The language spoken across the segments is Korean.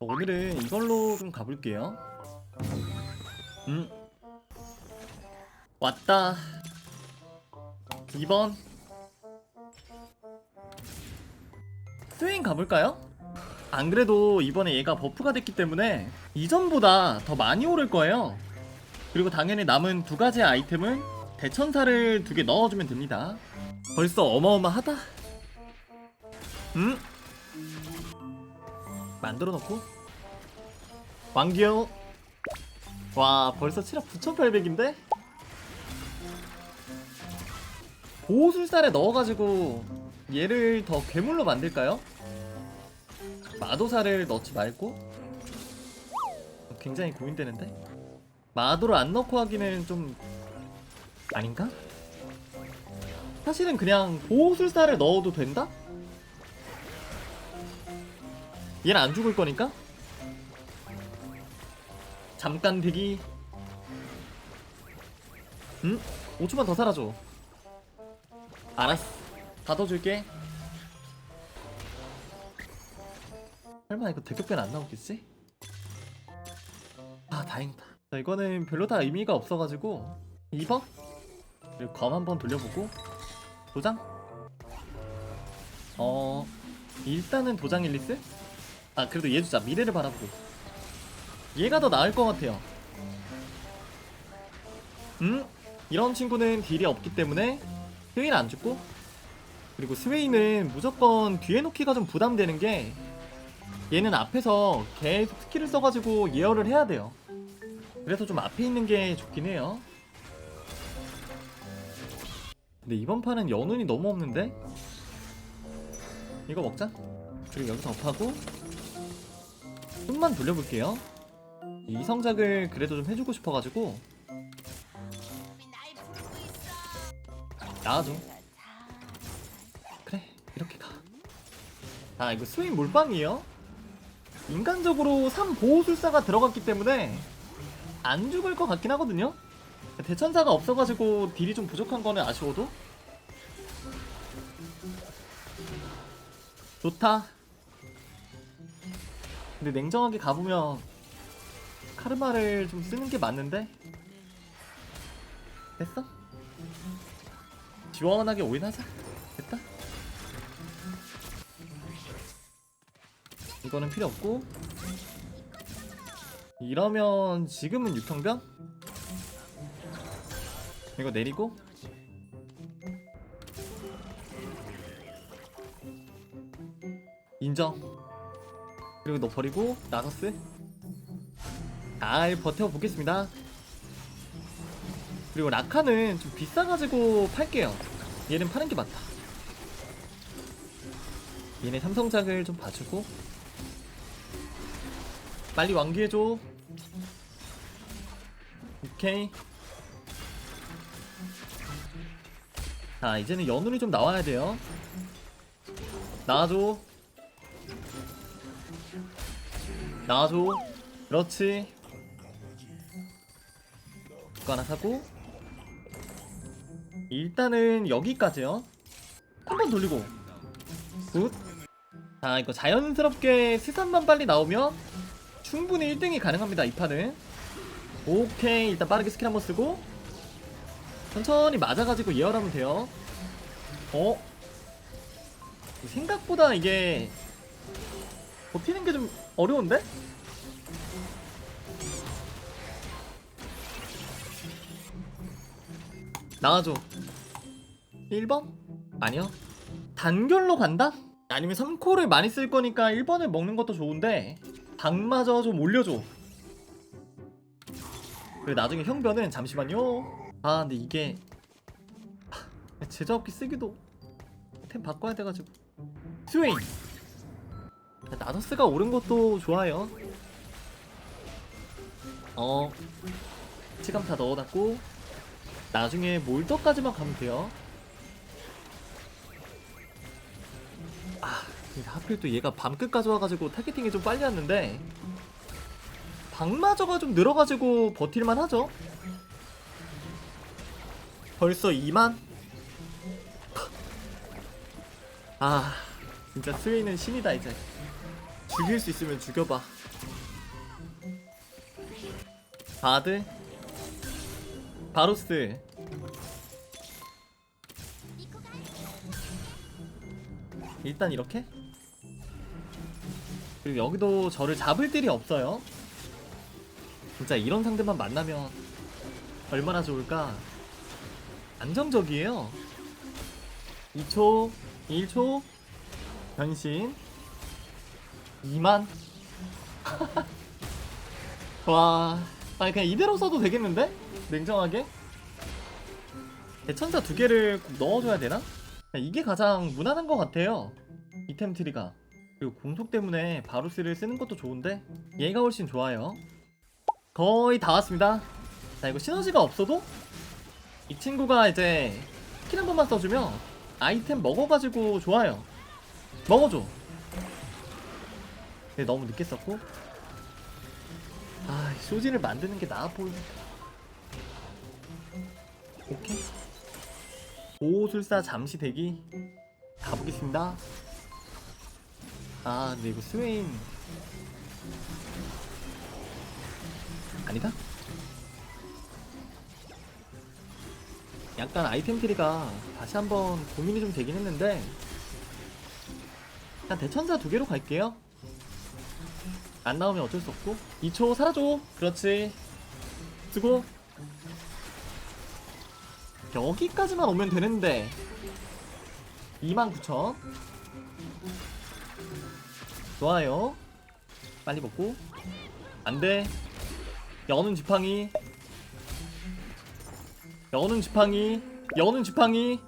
오늘은 이걸로 좀 가볼게요. 음. 왔다. 2번. 스윙 가볼까요? 안 그래도 이번에 얘가 버프가 됐기 때문에 이전보다 더 많이 오를 거예요. 그리고 당연히 남은 두 가지 아이템은 대천사를 두 개 넣어주면 됩니다. 벌써 어마어마하다. 음? 만들어 놓고 왕기요. 와 벌써 7억 9,800인데? 보호술살에 넣어가지고 얘를 더 괴물로 만들까요? 마도사를 넣지 말고 굉장히 고민되는데 마도를 안 넣고 하기는 좀 아닌가? 사실은 그냥 보호술사를 넣어도 된다? 얘는 안 죽을 거니까? 잠깐 대기. 응? 5초만 더 살아줘 알았어. 가둬줄게. 설마 이거 대격변 안 나오겠지? 아 다행이다. 자, 이거는 별로 다 의미가 없어가지고 2번 그리고 검 한번 돌려보고. 도장? 어 일단은 도장 일리스 아 그래도 얘 주자 미래를 바라보고 얘가 더 나을 것 같아요. 음? 이런 친구는 딜이 없기 때문에 스웨인 안 죽고? 그리고 스웨인은 무조건 뒤에 놓기가 좀 부담되는 게 얘는 앞에서 계속 스킬을 써가지고 예열을 해야 돼요. 그래서 좀 앞에 있는 게 좋긴 해요. 근데 이번 판은 연운이 너무 없는데? 이거 먹자. 그리고 여기서 업하고 좀만 돌려볼게요. 이 성작을 그래도 좀 해주고 싶어가지고. 나와줘. 그래 이렇게 가아 이거 스윙 몰빵이에요? 인간적으로 3 보호술사가 들어갔기 때문에 안 죽을 것 같긴 하거든요? 대천사가 없어가지고 딜이 좀 부족한 거는 아쉬워도. 좋다 근데 냉정하게 가보면 카르마를 좀 쓰는 게 맞는데? 됐어? 시원하게 오인하자. 됐다. 이거는 필요 없고. 이러면 지금은 유통변? 이거 내리고. 인정 그리고 너 버리고 나서스. 잘 버텨보겠습니다. 그리고 라카는 좀 비싸가지고 팔게요. 얘는 파는 게 맞다. 얘네 삼성작을 좀 봐주고. 빨리 완기해줘. 오케이. 자 이제는 연운이 좀 나와야 돼요. 나와줘 나와줘. 그렇지. 이거 하나 사고. 일단은 여기까지요. 한 번 돌리고. 굿자 이거 자연스럽게 스산만 빨리 나오면 충분히 1등이 가능합니다 이 판은. 오케이 일단 빠르게 스킬 한번 쓰고. 천천히 맞아가지고 예열하면 돼요. 어? 생각보다 이게 버티는 게 좀 어려운데? 나와줘 1번? 아니요 단결로 간다? 아니면 3코를 많이 쓸 거니까 1번을 먹는 것도 좋은데 방마저 좀 올려줘 그리고 나중에 형변은 잠시만요 아 근데 이게 하, 제자업기 쓰기도 템 바꿔야 돼가지고 스웨인 나더스가 오른 것도 좋아요. 어 치감 다 넣어놨고 나중에 몰더까지만 가면 돼요. 아 하필 또 얘가 밤끝까지 와가지고 타겟팅이 좀 빨리 왔는데 방마저가 좀 늘어가지고 버틸만 하죠? 벌써 2만? 아 진짜 스웨이는 신이다 이제 죽일 수 있으면 죽여봐. 바드 바로스. 일단 이렇게? 그리고 여기도 저를 잡을 딜이 없어요. 진짜 이런 상대만 만나면 얼마나 좋을까? 안정적이에요. 2초 1초. 변신 2만? 와 아니 그냥 이대로 써도 되겠는데? 냉정하게? 대천사 두 개를 꼭 넣어줘야 되나? 이게 가장 무난한 것 같아요. 이템 트리가. 그리고 공속 때문에 바루스를 쓰는 것도 좋은데? 얘가 훨씬 좋아요. 거의 다 왔습니다. 자 이거 시너지가 없어도? 이 친구가 이제 스킬 한 번만 써주면 아이템 먹어가지고 좋아요. 먹어줘 근데 너무 늦게 썼고. 아 쇼진을 만드는 게 나아 보이니까 오케이. 보호술사 잠시 대기. 가보겠습니다. 아 근데 이거 스웨인. 아니다? 약간 아이템 트리가 다시 한번 고민이 좀 되긴 했는데. 일단 대천사 두 개로 갈게요 안 나오면 어쩔 수 없고. 2초 사라져. 그렇지. 쓰고. 여기까지만 오면 되는데. 29,000 좋아요. 빨리 먹고. 안돼. 여는 지팡이. 여는 지팡이. 여는 지팡이.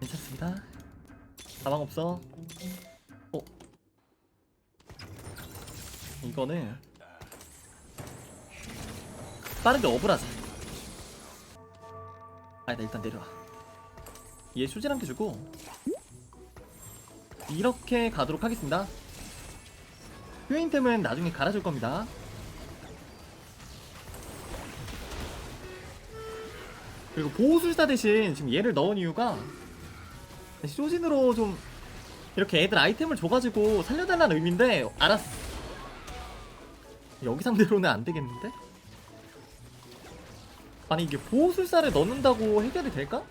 괜찮습니다 가방 없어? 어? 이거는 빠르게 업을 하자. 아니다 일단 내려와. 얘 수질 한개 주고. 이렇게 가도록 하겠습니다. 휴인템은 나중에 갈아줄 겁니다. 그리고 보호술사 대신 지금 얘를 넣은 이유가 쇼진으로 좀 이렇게 애들 아이템을 줘가지고 살려달라는 의미인데 알았어 여기 상대로는 안 되겠는데? 아니 이게 보호술사를 넣는다고 해결이 될까?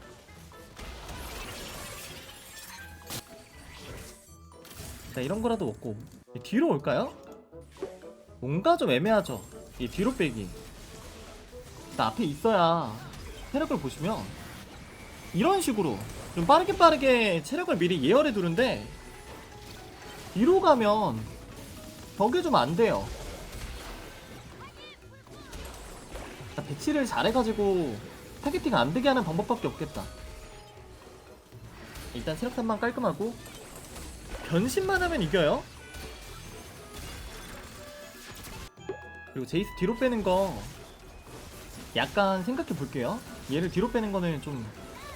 자 이런 거라도 먹고 뒤로 올까요? 뭔가 좀 애매하죠 이 뒤로 빼기 나 앞에 있어야 체력을 보시면 이런 식으로 좀 빠르게 빠르게 체력을 미리 예열해 두는데 뒤로 가면 저게 좀안 돼요. 자, 배치를 잘해가지고 타겟팅 안 되게 하는 방법밖에 없겠다. 일단 체력 탐만 깔끔하고. 변신만 하면 이겨요. 그리고 제이스 뒤로 빼는 거 약간 생각해 볼게요. 얘를 뒤로 빼는 거는 좀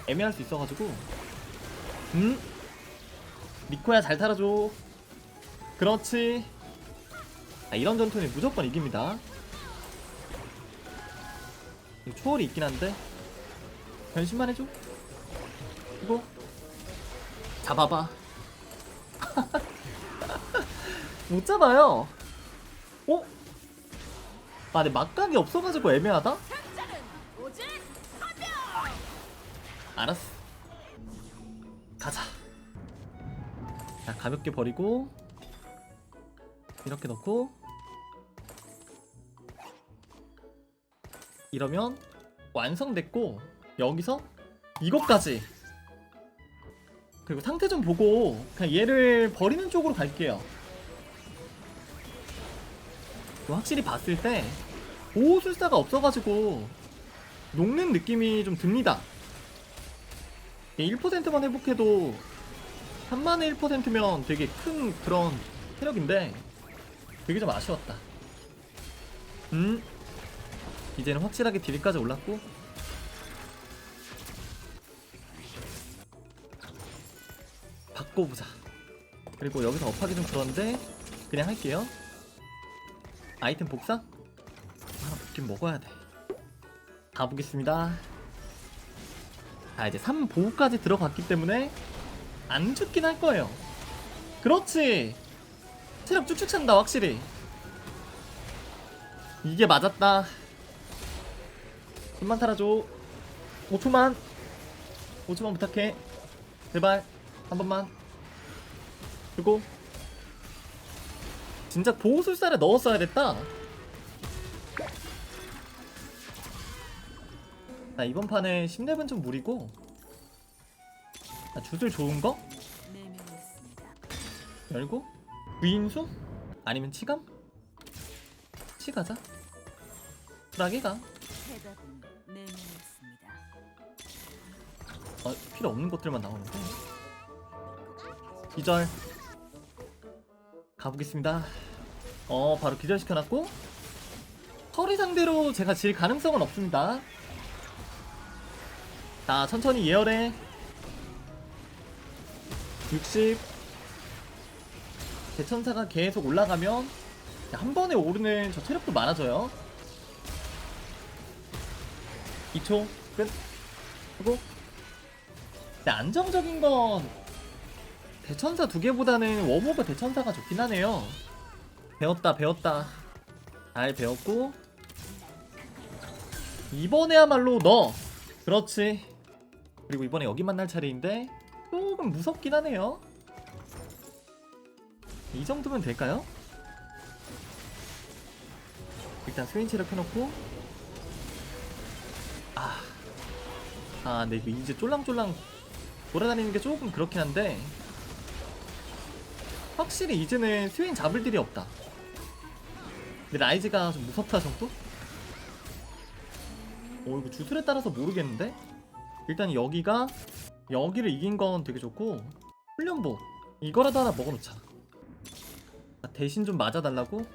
애매할 수 있어가지고. 음? 니코야 잘 타라줘. 그렇지. 아, 이런 전투는 무조건 이깁니다. 이거 초월이 있긴 한데. 변신만 해줘. 이거? 잡아봐. 못 잡아요. 어? 아 근데 막각이 없어가지고 애매하다? 알았어. 가자. 자 가볍게 버리고 이렇게 넣고 이러면 완성됐고 여기서 이것까지. 그리고 상태 좀 보고 그냥 얘를 버리는 쪽으로 갈게요. 확실히 봤을 때 보호술사가 없어가지고 녹는 느낌이 좀 듭니다 1%만 회복해도 3만의 1%면 되게 큰 그런 체력인데 되게 좀 아쉬웠다. 음 이제는 확실하게 딜까지 올랐고. 바꿔보자. 그리고 여기서 업하기 좀 그런데 그냥 할게요. 아이템 복사? 하나 먹긴 먹어야 돼. 가 보겠습니다 자 이제 3보호까지 들어갔기 때문에 안 죽긴 할 거예요. 그렇지. 체력 쭉쭉 찬다 확실히. 이게 맞았다. 손만 탈아줘. 5초만. 5초만 부탁해. 제발 한 번만. 그리고 진짜 보호술사를 넣었어야 됐다 나 이번 판에 10렙은 좀 무리고 아, 주술 좋은 거? 열고 구인수? 아니면 치감? 치 가자 브라게가 해답은 내면했습니다. 어, 필요 없는 것들만 나오는데 기절 가보겠습니다 어 바로 기절시켜놨고 허리 상대로 제가 질 가능성은 없습니다 자 천천히 예열해. 60 대천사가 계속 올라가면 한 번에 오르는 저 체력도 많아져요. 2초 끝. 하고. 안정적인 건 대천사 두 개보다는 워모가 대천사가 좋긴 하네요. 배웠다 배웠다. 잘 배웠고. 이번에야말로 너. 그렇지. 그리고 이번에 여기 만날 차례인데 조금 무섭긴 하네요. 이 정도면 될까요? 일단 스윈치를 켜놓고 아, 아, 네, 이거 이제 쫄랑쫄랑 돌아다니는 게 조금 그렇긴 한데 확실히 이제는 스윈 잡을 일이 없다 근데 라이즈가 좀 무섭다 정도? 오 이거 주술에 따라서 모르겠는데? 일단 여기가 여기를 이긴 건 되게 좋고 훈련복 이거라도 하나 먹어놓자 아, 대신 좀 맞아달라고?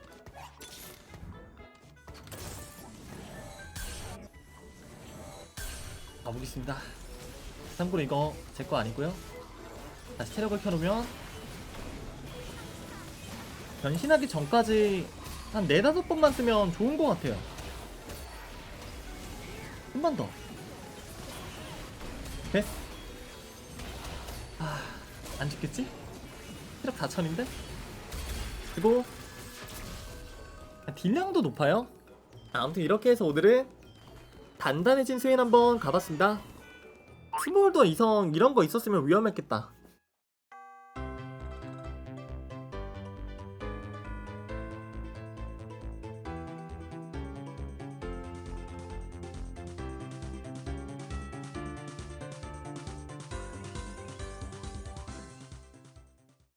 가보겠습니다 참고로 이거 제 거 아니고요. 다시 체력을 켜놓으면 변신하기 전까지 한 네다섯 번만 쓰면 좋은 것 같아요. 한 번 더. 안 죽겠지? 체력 4천인데? 그리고 아, 딜량도 높아요. 아무튼 이렇게 해서 오늘은 단단해진 스윈 한번 가봤습니다. 스몰더 이성 이런 거 있었으면 위험했겠다.